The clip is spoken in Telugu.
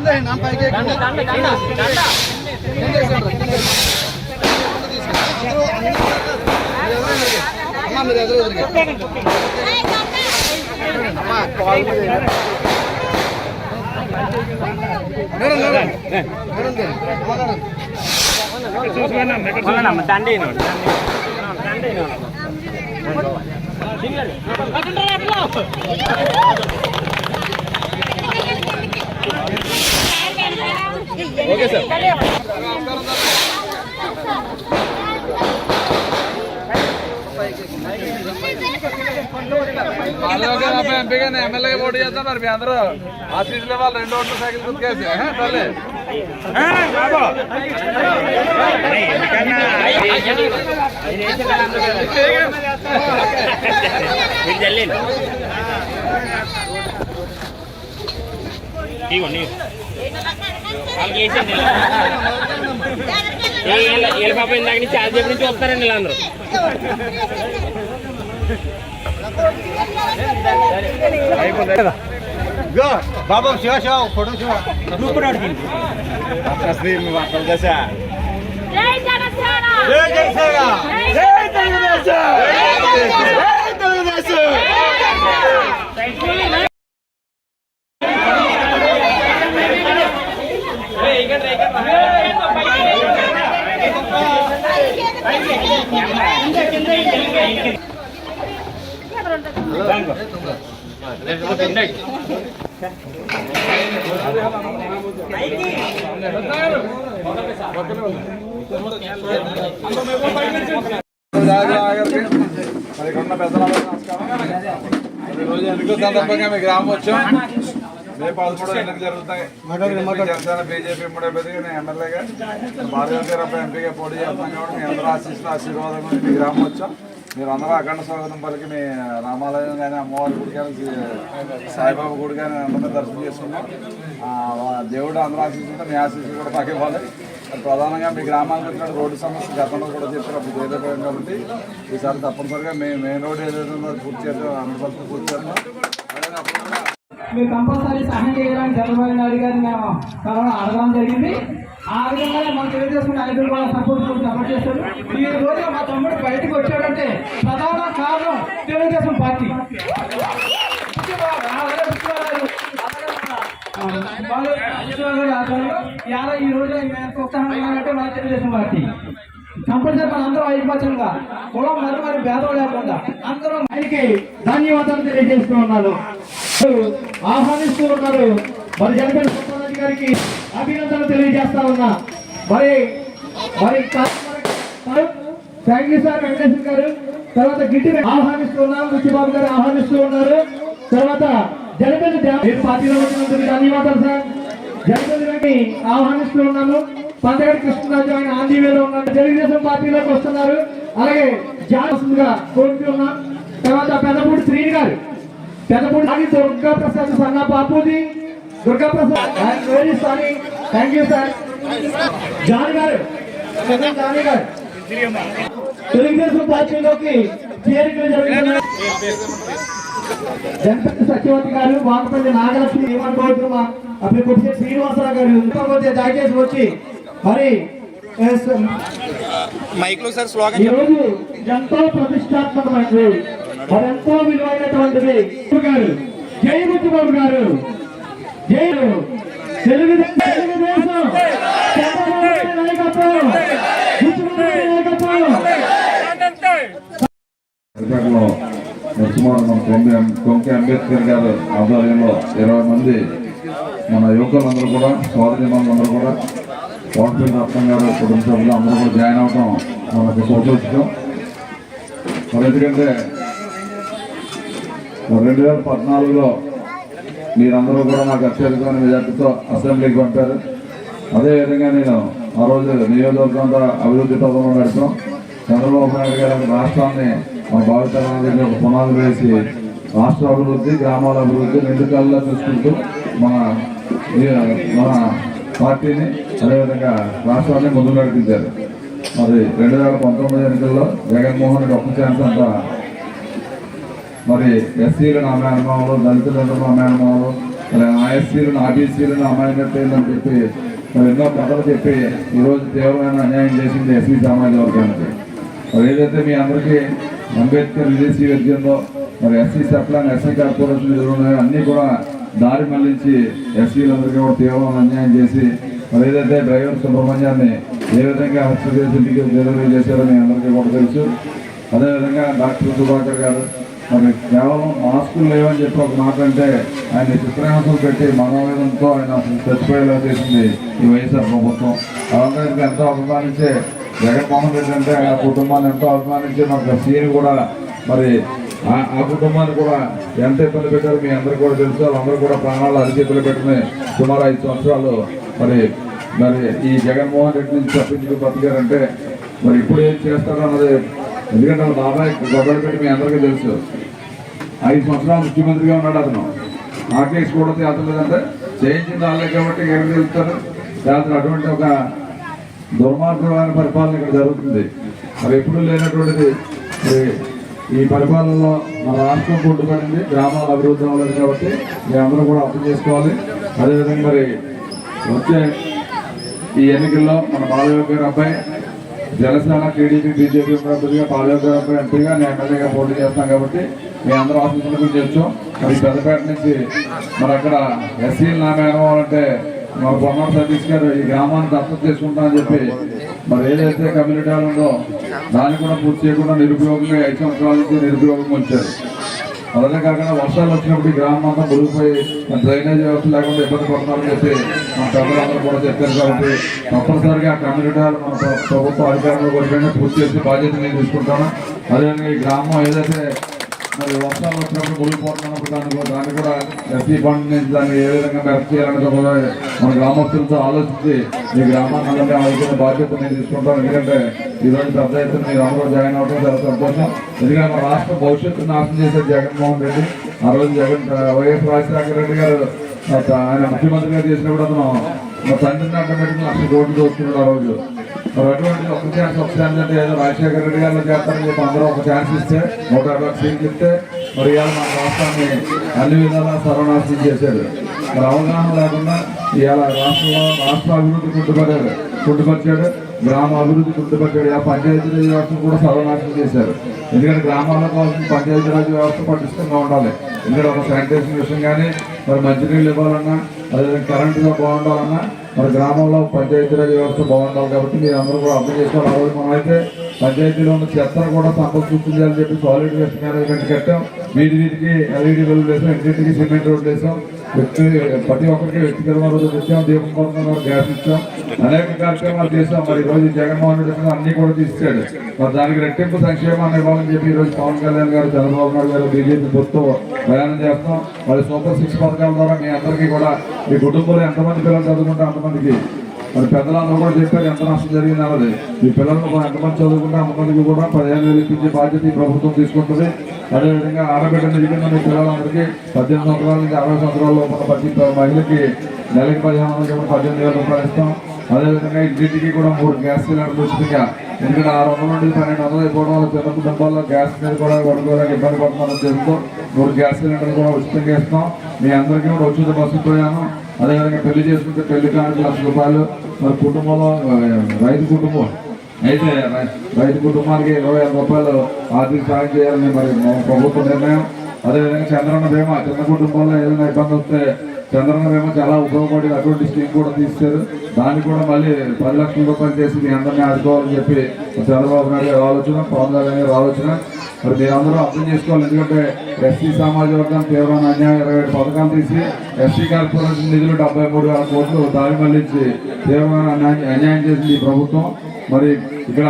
దండే దండే దండే ఓకే సార్ ఎంపీగా ఎమ్మెల్యేగా పోటీ చేస్తాం మరి మీ అందరూ ఆశీస్సులు ఇవ్వాలి. రెండు ఓట్లు సైకిల్ గుర్తుకేసి. తల్లి ఇవ్వండి వాళ్ళకి పాప ఇందాక నుంచి చాలా నుంచి వస్తారండి వీళ్ళందరూ. బాబా శివ శివ ఫోటో శివ. జై జనసేన. జై జనసేన. జై తెలుగుదేశం ఉన్న పెద్దలందరికీ నమస్కారం మరి ఈరోజు ఎన్నికల సందర్భంగా మీ గ్రామం వచ్చాం రేపు పదమూడు ఎన్నికలు జరుగుతాయి జనసేన బీజేపీ మూడో పెద్దగా నేను ఎమ్మెల్యేగా భారతీయ గారు ఎంపీగా పోటీ చేస్తున్నాం కాబట్టి మీ అందరూ ఆశిస్తున్న ఆశీర్వాదం గురించి మీ గ్రామం వచ్చాం మీరు అందరూ అఖండ స్వాగతం పలికి మీ రామాలయం కానీ అమ్మవారి గుడి కానీ సాయిబాబా గుడి కానీ అందరూ దర్శనం చేసుకున్నాం దేవుడు అందరూ ఆశిస్తుంటే మీ ఆశీస్సులు కూడా మాకు ఇవ్వాలి. ప్రధానంగా మీ గ్రామానికి వచ్చిన రోడ్డు సమస్య గతంలో కూడా చెప్పారు అప్పుడు చేయలేకపోయాం కాబట్టి. ఈసారి తప్పనిసరిగా మీ మెయిన్ రోడ్ ఏదైతే ఉందో పూర్తి చేద్దాం అన్ని పనులు పూర్తి చేద్దాం. మీరు కంపల్సరీ సహాయం చేయడానికి చంద్రబాబు నాయుడు గారిని మేము త్వరలో అడగడం జరిగింది. ఆ విధంగానే మనం తెలియజేసుకున్న ఐదు కూడా సపోర్ట్ సపోర్ట్ చేస్తారు ఈ రోజు మా తమ్ముడు బయటకు వచ్చాడంటే తెలుగుదేశం పార్టీ. వాళ్ళు ఇవాళ ఈ రోజు ప్రోత్సాహం అంటే మన తెలుగుదేశం పార్టీ. కంపల్సరీ మన అందరం ఐకమత్యంగా కులం మరి మరి భేదం లేకుండా అందరం ఆయనకి ధన్యవాదాలు తెలియజేస్తూ ఉన్నాను. ఆహ్వానిస్తూ ఉన్నారు. మరి జనపల్లి గారికి అభినందనలు తెలియజేస్తా ఉన్నా. మరి మరి థ్యాంక్ యూ సార్ వెంకటేశ్వర గారు. తర్వాత గిట్టి ఆహ్వానిస్తూ ఉన్నాం గారు ఆహ్వానిస్తూ ఉన్నారు. తర్వాత జనపల్లి దే- పార్టీలో వచ్చినందుకు ధన్యవాదాలు సార్. జనపల్లి గారిని ఆహ్వానిస్తూ ఉన్నాము. పంతగడి కృష్ణరాజు ఆయన ఆంధీవేలో ఉన్నారు తెలుగుదేశం పార్టీలోకి వస్తున్నారు. అలాగే జాగ్రత్తగా కోరుతున్నాం తర్వాత పెద్దపూడి శ్రీని గారు. పెద్దపూడి దుర్గా ప్రసాద్ సన్న Bapuji Durga Prasad very sorry. Thank you sir. John గారు. జానీ గారు. తెలుగుదేశం పార్టీలోకి చేరికలు జరుగుతున్నాయి జనపతి సత్యవతి గారు వాకపల్లి నాగలక్ష్మి ఏమనుకోవద్దుమా అప్పుడు కొద్దిసేపు శ్రీనివాసరావు గారు దయచేసి వచ్చి మరి మైక్లో సార్ స్లోగన్ ఈ రోజు ఎంతో ప్రతిష్టాత్మకమైనది మరి ఎంతో విలువైనటువంటిది. గారు జై ముత్తుబాబు గారు. జై తెలుగుదేశం తెలుగుదేశం నాయకత్వం కొంగ కొంకి అంబేద్కర్ గారు ఆధ్వర్యంలో ఇరవై మంది మన యువకులందరూ కూడా సోదరిమణులందరూ కూడా కోటపల్లి రత్నం గారు కుటుంబ సభ్యులు అందరూ కూడా జాయిన్ అవడం మనకు సంతోషం మరి ఎందుకంటే రెండు వేల పద్నాలుగులో మీరందరూ కూడా నాకు అత్యధికమైన మెజార్టీతో అసెంబ్లీకి పంపారు. అదేవిధంగా నేను ఆ రోజు నియోజకవర్గం అంతా అభివృద్ధి పథకంలో నడిపాం చంద్రబాబు నాయుడు గారు రాష్ట్రాన్ని మా భావితరానికి ఒక పునాదులు వేసి రాష్ట్ర అభివృద్ధి గ్రామాల అభివృద్ధి రెండు కళ్ళ చూసుకుంటూ మన మన పార్టీని అదేవిధంగా రాష్ట్రాన్ని ముందు నడిపించారు. మరి రెండు వేల పంతొమ్మిది ఎన్నికల్లో జగన్మోహన్ రెడ్డి ఒక్క ఛాన్స్ అంతా మరి ఎస్సీలను నా దళితులను దళితులు నా మేనమామలు మరి ఆ ఆర్టీసీలను అమ్మాయినట్టేదని చెప్పి మరి ఎన్నో కథలు చెప్పి ఈరోజు తీవ్రమైన అన్యాయం చేసింది ఎస్సీ సామాజిక వర్గానికి. మరి ఏదైతే మీ అందరికీ అంబేద్కర్ విదేశీ విద్యంలో మరి ఎస్సీ సెప్లాన్ ఎస్సీ కార్పొరేషన్ నిధులు ఉన్నాయో అన్నీ కూడా దారి మళ్ళించి ఎస్సీలందరికీ కూడా తీవ్రమైన అన్యాయం చేసి మరి ఏదైతే డ్రైవర్ సుబ్రహ్మణ్యాన్ని ఏ విధంగా హత్య చేసి ఇంటికి డెలివరీ చేశారో మీ అందరికీ కూడా తెలుసు. అదేవిధంగా డాక్టర్ సుధాకర్ గారు మరి కేవలం మాస్కులు లేవని చెప్పి ఒక మాట అంటే ఆయన చిత్రహింసలు పెట్టి మనోవేదంతో ఆయన చచ్చిపోయేలా చేసింది ఈ వైఎస్ఆర్ ప్రభుత్వం. అలాగే ఎంతో అభిమానించే జగన్మోహన్ రెడ్డి అంటే ఆయన కుటుంబాన్ని ఎంతో అభిమానించి మాకు సీఎం కూడా మరి ఆ- కుటుంబాన్ని కూడా ఎంత ఇబ్బంది పెట్టారో మీ అందరికీ కూడా తెలుసు. వాళ్ళందరూ కూడా ప్రాణాలు అరిచేతులు పెట్టిన సుమారు ఐదు సంవత్సరాలు మరి మరి ఈ జగన్మోహన్ రెడ్డి నుంచి తప్పించుకు బతికారంటే మరి ఇప్పుడు ఏం చేస్తారో అన్నది ఎందుకంటే వాళ్ళ బాబాయ్ గొడవలు మీ అందరికీ తెలుసు. ఐదు సంవత్సరాలు ముఖ్యమంత్రిగా ఉన్నాడు అతను. ఆ కేసు కూడా తేతలేదంటే చేయించింది వాళ్ళే కాబట్టి ఏం తెలుస్తారు? తేల్చరు అటువంటి ఒక దుర్మార్గమైన పరిపాలన ఇక్కడ జరుగుతుంది. మరి ఎప్పుడు లేనటువంటిది మరి ఈ పరిపాలనలో మన రాష్ట్రం కొట్టుబడింది గ్రామాల అభివృద్ధి అవ్వలేదు కాబట్టి అందరూ కూడా అర్థం చేసుకోవాలి. అదేవిధంగా మరి వచ్చే ఈ ఎన్నికల్లో మన బాలయోగి గారి అబ్బాయి జనసేన టీడీపీ బీజేపీ అభ్యర్థిగా బాలయోగి గారి అబ్బాయి ఎంపీగా నేను ఎమ్మెల్యేగా పోటీ చేస్తాను కాబట్టి మీ అందరూ ఆఫీసుల గురించి తెచ్చు మరి పెద్దపేట నుంచి మరి అక్కడ ఎస్సీలు నా మా బొమ్మ సతీష్ గారు ఈ గ్రామాన్ని దత్తత చేసుకుంటామని చెప్పి మరి ఏదైతే కమ్యూనిటీ ఉందో దాన్ని కూడా పూర్తి చేయకుండా నిరుపయోగంగా ఐదు సంవత్సరాల నుంచి నిరుపయోగం ఉంచారు. అలాగే కాకుండా వర్షాలు వచ్చినప్పుడు గ్రామం అంతా మునిగిపోయి డ్రైనేజ్ వ్యవస్థ లేకుండా ఇబ్బంది పడుతున్నారని చెప్పి మా పెద్దలందరూ కూడా చెప్పారు కాబట్టి తప్పనిసరిగా ఆ కమ్యూనిటీ హాల్ మన ప్రభుత్వ అధికారులు కూడా పూర్తి చేసే బాధ్యత నేను తీసుకుంటాను. అదేవిధంగా ఈ గ్రామం ఏదైతే మరి వర్షాలు వచ్చినప్పుడు మునిగిపోతున్నప్పుడు దాన్ని కూడా- దాన్ని కూడా ఎస్సీ ఫండ్ నుంచి దాన్ని ఏ విధంగా మెరక్ చేయాలనేది కూడా మన గ్రామస్తులతో ఆలోచించి ఈ గ్రామాన్ని అందరినీ ఆలోచించిన బాధ్యత నేను తీసుకుంటాను. ఎందుకంటే ఈరోజు పెద్ద ఎత్తున మీరు అందరూ జాయిన్ అవడం చాలా సంతోషం. ఎందుకంటే మన రాష్ట్ర భవిష్యత్తు నాశనం చేసే జగన్మోహన్ రెడ్డి. ఆ రోజు జగన్ వైఎస్ రాజశేఖర రెడ్డి గారు ఆయన ముఖ్యమంత్రిగా చేసినప్పుడు అతను మా తండ్రిని అడ్డం పెట్టుకుని లక్ష కోట్లు చూస్తున్నాడు ఆ రోజు. మరి అటువంటి ఒక ఛాన్స్ ఒక ఛాన్స్ అంటే ఏదో రాజశేఖర రెడ్డి గారిలో చేస్తారని చెప్పి అందరూ ఒక ఛాన్స్ ఇస్తే నూట యాభై సీట్లు ఇస్తే మరి ఇవాళ మన రాష్ట్రాన్ని అన్ని విధాలా సర్వనాశనం చేశారు మరి అవగాహన లేకుండా ఇవాళ రాష్ట్రంలో రాష్ట్ర అభివృద్ధి కుంటుపడ్డాడు కుంటుపరిచాడు గ్రామ అభివృద్ధి కుంటుపరిచాడు. ఆ పంచాయతీరాజ్ వ్యవస్థను కూడా సర్వనాశనం చేశారు. ఎందుకంటే గ్రామాల్లో కోసం పంచాయతీరాజ్ వ్యవస్థ పటిష్టంగా ఉండాలి. ఎందుకంటే ఒక శానిటేషన్ విషయం కానీ మరి మంచినీళ్ళు ఇవ్వాలన్నా అదేవిధంగా కరెంటుగా బాగుండాలన్నా మన గ్రామంలో పంచాయతీరాజ్ వ్యవస్థ బాగుండాలి కాబట్టి మీరు అందరూ కూడా అర్థం చేసుకోవాలి. ఆ రోజు మనం అయితే పంచాయతీలో ఉన్న చెత్తను కూడా సంపర్కించాలని చెప్పి సాలిడ్ వేస్ట్ మేనేజ్మెంట్ కట్టాం. వీటి వీటికి ఎల్ఈడి బల్బులు వేసాం ఇంటింటికి సిమెంట్ రోడ్లు వేసాం. వ్యక్తి ప్రతి ఒక్కరికి వ్యక్తిగత రోజు ఇచ్చాం దీపం కోసం గ్యాస్ ఇచ్చాం. అనేక కార్యక్రమాలు చేసాం మరి రోజు జగన్మోహన్ రెడ్డి అన్ని కూడా తీసుకెళ్ళి మరి దానికి రెట్టింపు సంక్షేమాన్ని ఇవ్వాలని చెప్పి ఈ రోజు పవన్ కళ్యాణ్ గారు చంద్రబాబు నాయుడు గారు బీజేపీ గుర్తు ప్రయాణం చేస్తాం మరి సూపర్ సిక్స్ పథకాల ద్వారా మీ అందరికీ కూడా మీ కుటుంబంలో ఎంతమంది పిల్లలు చదువుకుంటే అంతమందికి మరి పెద్దలందరూ కూడా చెప్పారు ఎంత నష్టం జరిగింది అన్నది. మీ పిల్లలను ఎంతమంది చదువుకుంటే అంతమందికి కూడా పదిహేను వేలు ఇప్పించే బాధ్యత ఈ ప్రభుత్వం తీసుకుంటుంది. అదేవిధంగా ఆడబిడ్డ నిజంగా మీ పిల్లలందరికీ పద్దెనిమిది సంవత్సరాల నుంచి అరవై సంవత్సరాల లోపల ప్రతి మహిళకి నెలకి పదిహేను వందల పద్దెనిమిది వేల రూపాయలు ఇస్తాం. అదేవిధంగా ఇంటింటికి కూడా మూడు గ్యాస్ సిలిండర్లు ఉచితంగా ఎందుకంటే ఆరు వందల నుండి పన్నెండు వందలు అయిపోవడం వల్ల చిన్న కుటుంబాల్లో గ్యాస్ మీద కూడా కొనుక్కోవడానికి ఇబ్బంది పడుతున్నారని తెలుస్తూ మూడు గ్యాస్ సిలిండర్లు కూడా ఉచితంగా ఇస్తాం. మీ అందరికీ కూడా ఉచిత బస్సు ప్రయాణం. అదేవిధంగా పెళ్ళి చేసుకుంటే పెళ్ళి కానుక లక్ష రూపాయలు మరి కుటుంబంలో రైతు కుటుంబం. అయితే రైతు కుటుంబానికి ఇరవై ఐదు రూపాయలు ఆర్థిక సాయం చేయాలని మరి మా ప్రభుత్వ నిర్ణయం. అదేవిధంగా చంద్రన్న బీమా చిన్న కుటుంబంలో ఏదైనా ఇబ్బంది వస్తే చంద్రన్న బీమా చాలా ఉపయోగపడి అటువంటి స్కీమ్ కూడా తీస్తారు దాన్ని కూడా మళ్ళీ పది లక్షల రూపాయలు చేసి మీ అందరినీ ఆదుకోవాలని చెప్పి చంద్రబాబు నాయుడు గారి ఆలోచన పవన్ కళ్యాణ్ ఆలోచన. మరి మీరందరూ అర్థం చేసుకోవాలి. ఎందుకంటే ఎస్సీ సామాజిక వర్గం తీవ్రమైన అన్యాయం ఇరవై ఏడు పథకాలు తీసి ఎస్సీ కార్పొరేషన్ నిధులు డెబ్బై మూడు వేల కోట్లు దారి మళ్ళించి తీవ్రమైన అన్యాయం అన్యాయం చేసింది ఈ ప్రభుత్వం. మరి ఇక్కడ